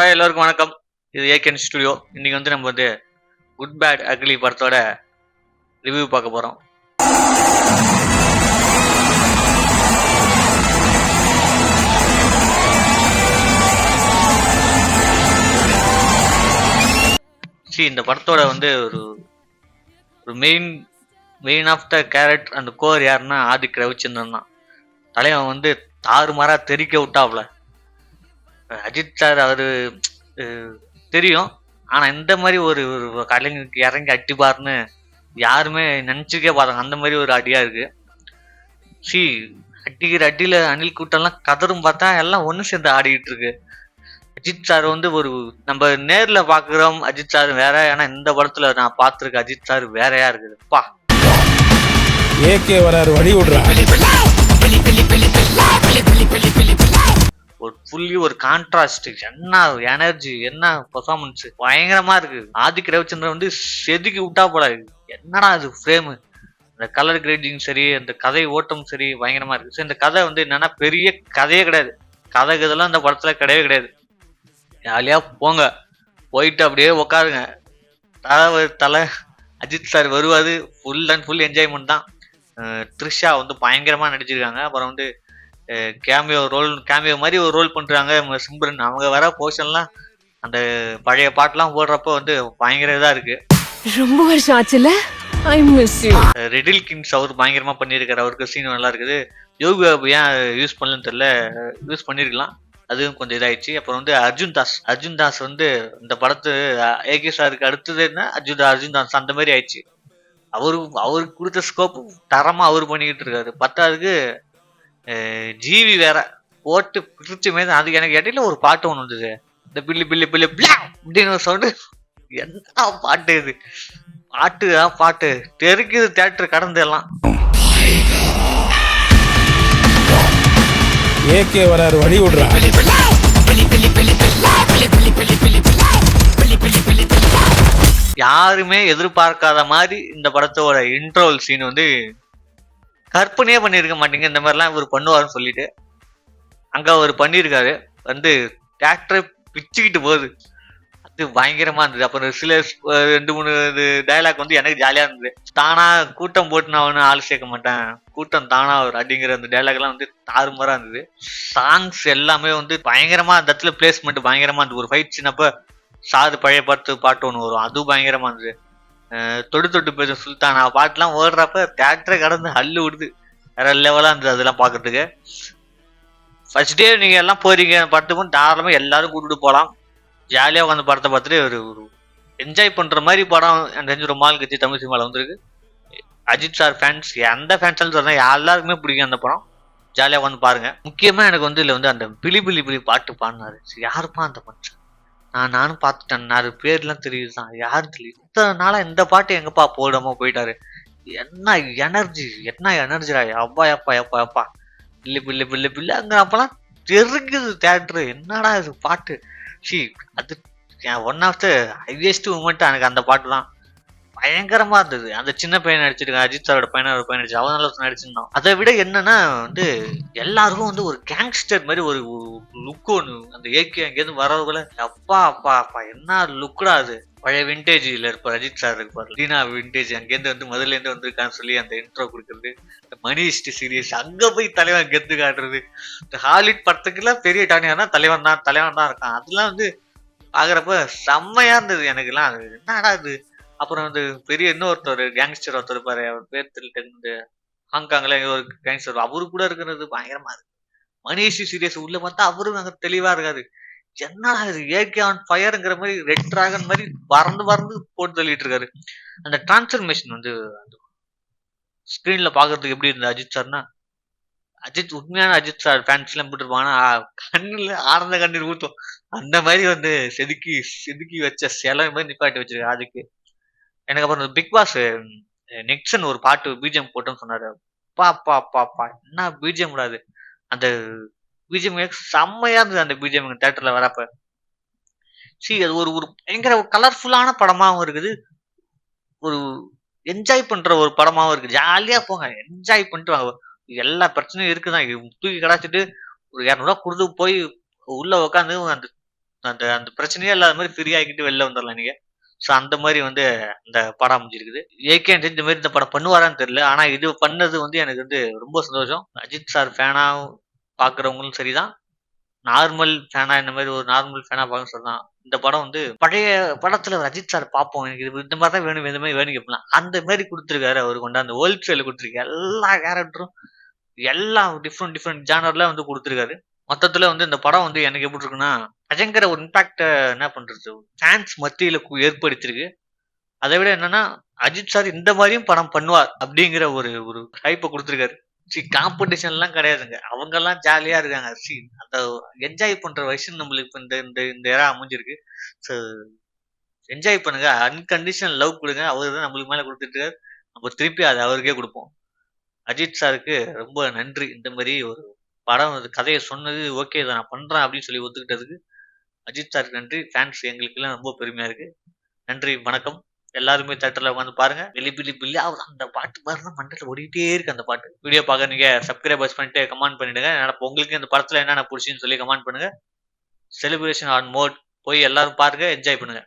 Hi எல்லாருக்கும் வணக்கம். இது ஏகேன் ஸ்டுடியோ இன்னைக்கு வந்து நம்ம வந்து குட் பேட் அக்லி படத்தோட ரிவ்யூ பார்க்க போகிறோம் சி இந்த படத்தோட வந்து ஒரு ஒரு main main of the character அந்த கோர் யாருன்னா ஆதிக் ரவிச்சந்திரன் தான். தலைவன் வந்து தாறுமாறாக தெறிக்க விட்டாப்ல. அஜித் சார் அவரு தெரியும். ஆனா இந்த மாதிரி ஒரு ஒரு கலைஞருக்கு இறங்கி அடிப்பார்னு யாருமே நினைச்சுக்கே பார்த்தாங்க அந்த மாதிரி ஒரு அடியா இருக்கு. சி அடிக்கிற அடியில அணில் கூட்டம்லாம் கதரும் பார்த்தா எல்லாம் ஒண்ணு சேர்ந்து ஆடிக்கிட்டு இருக்கு. அஜித் சார் வந்து ஒரு நம்ம நேர்ல பாக்குறோம் அஜித் சார் வேற. ஏன்னா இந்த படத்துல நான் பார்த்துருக்கேன் அஜித் சார் வேறையா இருக்குது. பா. ஏகே வராரு வழி விடுறேன் ஃபுல்லி ஒரு கான்ட்ராஸ்ட் என்ன எனர்ஜி என்ன பெர்ஃபார்மன்ஸ் பயங்கரமா இருக்கு. ஆதிக் ரவிச்சந்திரன் வந்து செதுக்கி விட்டா போல என்னடா அது ஃப்ரேமு இந்த கலர் கிரேடிங் சரி அந்த கதை ஓட்டம் சரி பயங்கரமா இருக்கு. சரி இந்த கதை வந்து என்னன்னா பெரிய கதையே கிடையாது. கதை இதெல்லாம் இந்த படத்துல கிடையவே கிடையாது. ஜாலியா போங்க. போயிட்டு அப்படியே உக்காருங்க. தலை தலை அஜித் சார் வருவாரு. ஃபுல் அண்ட் ஃபுல் என்ஜாய்மெண்ட் தான். த்ரிஷா வந்து பயங்கரமா நடிச்சிருக்காங்க. அப்புறம் வந்து கேமியோ ரோல் கேமியோ மாதிரி ஒரு ரோல் பண்றாங்க. நம்ம சிம்ரன் அவங்க வர போர்ஷன்லாம் அந்த பழைய பாட்டுலாம் போடுறப்போ வந்து பயங்கர இதா இருக்கு. ரொம்ப வருஷம் ஆச்சுல? I miss you Redin Kingsley அவர் பயங்கரமா பண்ணியிருக்காரு. அவருக்கு சீன் நல்லா இருக்குது. யோகி பாபு ஏன் யூஸ் பண்ணலன்னு தெரியல. யூஸ் பண்ணிருக்கலாம் அதுவும் கொஞ்சம் இதாயிடுச்சு. அப்புறம் வந்து அர்ஜுன் தாஸ். அர்ஜுன் தாஸ் வந்து இந்த படத்து ஏகே சாருக்கு அடுத்தது என்ன? அர்ஜுன் அர்ஜுன் தாஸ். அந்த மாதிரி ஆயிடுச்சு. அவரு அவருக்கு கொடுத்த ஸ்கோப் தரமா அவர் பண்ணிக்கிட்டு இருக்காரு. பத்தாவதுக்கு ஜிவி வேற போட்டு பிரிச்சு மேது அதுக்கு எனக்கு இடையில ஒரு பாட்டு ஒன்று வந்தது. இந்த பில்லி பில்லி பில்லி பிளா அப்படின்னு ஒரு சவுண்டு என்ன பாட்டு இது? பாட்டு தான் பாட்டு. தெருக்குது தேட்டர் கடந்து எல்லாம் ஏகே வராரு வழி விடுறா. யாருமே எதிர்பார்க்காத மாதிரி இந்த படத்தோட இன்ட்ரோல் சீன் வந்து கற்பனையே பண்ணியிருக்க மாட்டீங்க. இந்த மாதிரிலாம் இவர் பண்ணுவாருன்னு சொல்லிட்டு அங்கே அவர் பண்ணியிருக்காரு வந்து டிராக்டரை பிச்சுக்கிட்டு போகுது. அது பயங்கரமா இருந்தது. அப்புறம் சில ரெண்டு மூணு இது டயலாக் வந்து எனக்கு ஜாலியா இருந்தது. தானா கூட்டம் போட்டு நான் ஒன்றும் ஆள் சேர்க்க மாட்டேன். கூட்டம் தானா வரும் அப்படிங்கிற அந்த டைலாக்லாம் வந்து தாறுமாறா இருந்தது. சாங்ஸ் எல்லாமே வந்து பயங்கரமா அந்த இடத்துல பிளேஸ்மெண்ட் பயங்கரமா இருந்தது. ஒரு ஃபைட் சின்னப்ப சாது பழைய பாட்டு பாட்டு ஒன்று வரும். அதுவும் பயங்கரமா இருந்தது. தொட்டு தொட்டு பேசும் சுல்தானா. பாட்டுலாம் ஓடுறப்ப தேட்டரை கடந்து ஹல்லு விடுது. வேற லெவலாக இருந்தது அதெல்லாம் பார்க்கறதுக்கு. ஃபர்ஸ்ட் டே நீங்க எல்லாம் போறீங்க படத்துக்கும் தாராளமாக எல்லாரும் கூட்டிட்டு போகலாம் ஜாலியாக உட்காந்து படத்தை பார்த்துட்டு ஒரு ஒரு என்ஜாய் பண்ணுற மாதிரி படம் எனக்கு தெரிஞ்சு ரொம்ப நாள் கட்சி தமிழ் சினிமாவில் வந்திருக்கு. அஜித் சார் ஃபேன்ஸ் எந்த ஃபேன்ஸ்னு சொன்னால் எல்லாருக்குமே பிடிக்கும் அந்த படம். ஜாலியாக உட்காந்து பாருங்க. முக்கியமாக எனக்கு வந்து இதில் வந்து அந்த பிலி பிலி பிலி பாட்டு பாடினாரு. யாருப்பா அந்த மனுஷன்? நான் நானும் பார்த்துட்டேன். நிறைய பேர்லாம் தெரியுது தான் யாரும் தெரியும் இத்தனை நாளாக இந்த பாட்டு எங்கப்பா போடாம போயிட்டாரு? என்ன எனர்ஜி என்ன எனர்ஜிடா? அப்பா எப்பா எப்பா எப்பா பில்லு பில்லு பில்லு பில்லு. அங்கே அப்பெல்லாம் தெருக்குது தேட்ரு என்னடா இது பாட்டு? ஷீ அது one of the highest moment எனக்கு அந்த பாட்டு தான் பயங்கரமா இருந்தது. அந்த சின்ன பையன் நடிச்சிருக்கான் அஜித் சாரோட பையன் ஒரு பையன் நடிச்சு அவன் நல்லா நடிச்சிருந்தான். அதை விட என்னன்னா வந்து எல்லாருக்கும் வந்து ஒரு கேங்ஸ்டர் மாதிரி ஒரு லுக் ஒன்று அந்த ஏகே அங்கேருந்து வரவங்கள அப்பா அப்பா அப்பா என்ன லுக்குடா அது? பழைய விண்டேஜில் இருப்பார் அஜித் சார் இருப்பார் லீனா விண்டேஜ் அங்கேருந்து வந்து முதல்ல இருந்து வந்திருக்கான்னு சொல்லி அந்த இன்ட்ரோ கொடுக்கறது இந்த மணிஷ்டி சீரியஸ் அங்க போய் தலைவன் கெத்து காட்டுறது இந்த ஹாலிவுட் படத்துக்குலாம் பெரிய டானியானா தலைவன் தான் தலைவன் தான் இருக்கான். அதெல்லாம் வந்து பாக்குறப்ப செம்மையா இருந்தது எனக்குலாம் அது என்னடா இது? அப்புறம் வந்து பெரிய இன்னொருத்தர் கேங்ஸ்டர் ஒருத்தர் இருப்பாரு. அவர் பேர் தெரியல இந்த ஹாங்காங்ல ஒரு கேங்ஸ்டர் அவரு கூட இருக்கிறது பயங்கரமா இருக்கு. மணிஷி சீரியஸ் உள்ள பார்த்தா அவரும் அங்க தெளிவா இருக்காரு. என்னடா இது? ஏகே ஆன் ஃபயருங்கிற மாதிரி ரெட் டிராகன் மாதிரி பறந்து பறந்து போட்டு தள்ளிட்டு இருக்காரு. அந்த டிரான்ஸ்ஃபர்மேஷன் வந்து அந்த ஸ்கிரீன்ல பாக்குறதுக்கு எப்படி இருந்தது அஜித் சார்னா அஜித் உண்மையான அஜித் சார் ஃபேன்ஸ் எல்லாம் போட்டுருப்பாங்கன்னா கண்ணுல ஆனந்த கண்ணீர் ஊத்தும். அந்த மாதிரி வந்து செதுக்கி செதுக்கி வச்ச சிலை மாதிரி நிப்பாட்டி வச்சிருக்காரு. அதுக்கு எனக்கு அப்புறம் பிக் பாஸ் நெக்ஸன் ஒரு பாட்டு பிஜிஎம் போட்டோன்னு சொன்னாரு. பா பா பா என்ன பிஜிஎம் கூடாது அந்த பிஜிஎம் செம்மையா இருந்தது அந்த பிஜிஎம் தேட்டர்ல வரப்ப. சி அது ஒரு ஒரு பயங்கர கலர்ஃபுல்லான படமாகவும் இருக்குது. ஒரு என்ஜாய் பண்ற ஒரு படமாகவும் இருக்கு ஜாலியா போங்க என்ஜாய் பண்ணிட்டு வாங்க. எல்லா பிரச்சனையும் இருக்குதான் தூக்கி கடாச்சிட்டு ஒரு இரநூறுவா கொடுத்து போய் உள்ள உட்காந்து அந்த அந்த அந்த பிரச்சனையே இல்லாத மாதிரி ஃப்ரீ ஆகிக்கிட்டு வெளில வந்துடலாம் நீங்க. ஸோ அந்த மாதிரி வந்து இந்த படம் அமைஞ்சிருக்குது. ஏகே இந்த மாதிரி இந்த படம் பண்ணுவாரான்னு தெரியல. ஆனால் இது பண்ணது வந்து எனக்கு வந்து ரொம்ப சந்தோஷம். அஜித் சார் ஃபேனாக பார்க்குறவங்களும் சரிதான். நார்மல் ஃபேனா இந்த மாதிரி ஒரு நார்மல் ஃபேனா பார்க்க சொல்லலாம் இந்த படம் வந்து பழைய படத்துல ரஜித் அஜித் சார் பார்ப்போம். எனக்கு இது இந்த மாதிரி தான் வேணும் இந்த மாதிரி வேணும் கேட்கலாம் அந்த மாதிரி கொடுத்துருக்காரு அவர் கொண்டாந்து அந்த வேர்ல்ட் கொடுத்துருக்காரு எல்லா கேரக்டரும் எல்லா டிஃப்ரெண்ட் டிஃப்ரெண்ட் ஜானர்ல வந்து கொடுத்துருக்காரு. மொத்தத்துல வந்து இந்த படம் வந்து எனக்கு எப்படி இருக்குன்னா அஜங்கர ஒரு இம்பாக்ட என்ன பண்றது? ஃபேன்ஸ் மத்தியில ஏற்படுத்தியிருக்கு அதை விட என்னன்னா அஜித் சார் இந்த மாதிரியும் படம் பண்ணுவார் அப்படிங்கிற ஒரு ஒரு ஹைப்பை கொடுத்துருக்காரு. சி காம்படிஷன் எல்லாம் கிடையாதுங்க. அவங்க எல்லாம் ஜாலியா இருக்காங்க. சி அந்த என்ஜாய் பண்ற வயசு நம்மளுக்கு இந்த இந்த இந்த இடம் அமைஞ்சிருக்கு. ஸோ என்ஜாய் பண்ணுங்க. அன்கண்டிஷன் லவ் கொடுங்க. அவர் தான் நம்மளுக்கு மேல கொடுத்துட்டு இருக்காரு. நம்ம திருப்பி அதை அவருக்கே கொடுப்போம். அஜித் சாருக்கு ரொம்ப நன்றி. இந்த மாதிரி ஒரு படம் கதையை சொன்னது ஓகே இதை நான் பண்ணுறேன் அப்படின்னு சொல்லி ஒத்துக்கிட்டதுக்கு அஜித் சாருக்கு நன்றி. ஃபேன்ஸ் எங்களுக்கெல்லாம் ரொம்ப பெருமையாக இருக்குது நன்றி வணக்கம். எல்லாருமே தேட்டர்ல உட்காந்து பாருங்க. பில்லி பில்லி பில்லி அவர் அந்த பாட்டு பாருங்க மண்டல ஓடிட்டே இருக்கு அந்த பாட்டு. வீடியோ பார்க்க நீங்க சப்ஸ்கிரைபர்ஸ் பண்ணிட்டு கமெண்ட் பண்ணிடுங்க. எனக்கு உங்களுக்கு இந்த படத்துல என்னென்ன பிடிச்சின்னு சொல்லி கமெண்ட் பண்ணுங்க. செலிப்ரேஷன் ஆன் மோட் போய் எல்லாரும் பாருங்க என்ஜாய் பண்ணுங்க.